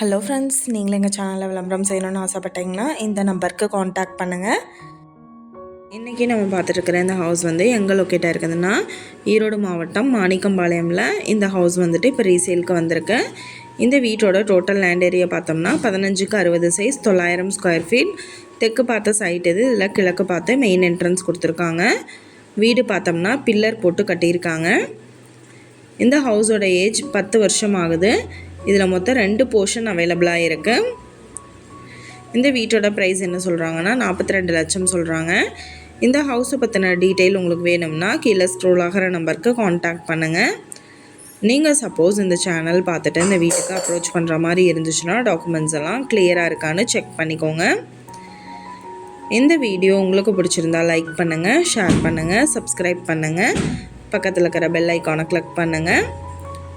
Hello friends நீங்களும் எங்கள் சேனலில் விளம்பரம் செய்யணும்னு ஆசைப்பட்டீங்கன்னா இந்த நம்பருக்கு காண்டாக்ட் பண்ணுங்கள் இன்றைக்கி நம்ம பார்த்துட்ருக்குற இந்த ஹவுஸ் வந்து எங்கே லொக்கேட்டாக இருக்குதுன்னா ஈரோடு மாவட்டம் மாணிக்கம்பாளையமில் இந்த ஹவுஸ் வந்துட்டு இப்போ ரீசேலுக்கு வந்திருக்கு. இந்த வீட்டோட டோட்டல் லேண்ட் ஏரியா பார்த்தோம்னா பதினஞ்சுக்கு அறுபது சைஸ் தொள்ளாயிரம் ஸ்கொயர் ஃபீட் தெற்கு பார்த்த சைட் இது இதில் கிழக்கு பார்த்து மெயின் என்ட்ரன்ஸ் கொடுத்துருக்காங்க. வீடு பார்த்தோம்னா பில்லர் போட்டு கட்டியிருக்காங்க. இந்த ஹவுஸோட ஏஜ் பத்து வருஷம் ஆகுது. இதில் மொத்தம் ரெண்டு போர்ஷன் அவைலபிளாக இருக்குது இந்த வீட்டோட ப்ரைஸ் என்ன சொல்கிறாங்கன்னா நாற்பத்தி ரெண்டு லட்சம் சொல்கிறாங்க இந்த ஹவுஸை பற்றின டீட்டெயில் உங்களுக்கு வேணும்னா கீழே ஸ்க்ரோல் ஆகிற நம்பருக்கு காண்டாக்ட் பண்ணுங்கள் நீங்கள் சப்போஸ் இந்த சேனல் பார்த்துட்டு இந்த வீட்டுக்கு அப்ரோச் பண்ணுற மாதிரி இருந்துச்சுன்னா டாக்குமெண்ட்ஸ் எல்லாம் கிளியராக இருக்கான்னு செக் பண்ணிக்கோங்க. இந்த வீடியோ உங்களுக்கு பிடிச்சிருந்தா லைக் பண்ணுங்கள் ஷேர் பண்ணுங்கள் சப்ஸ்கிரைப் பண்ணுங்கள் பக்கத்தில் இருக்கிற பெல் ஐக்கானை கிளிக் பண்ணுங்கள்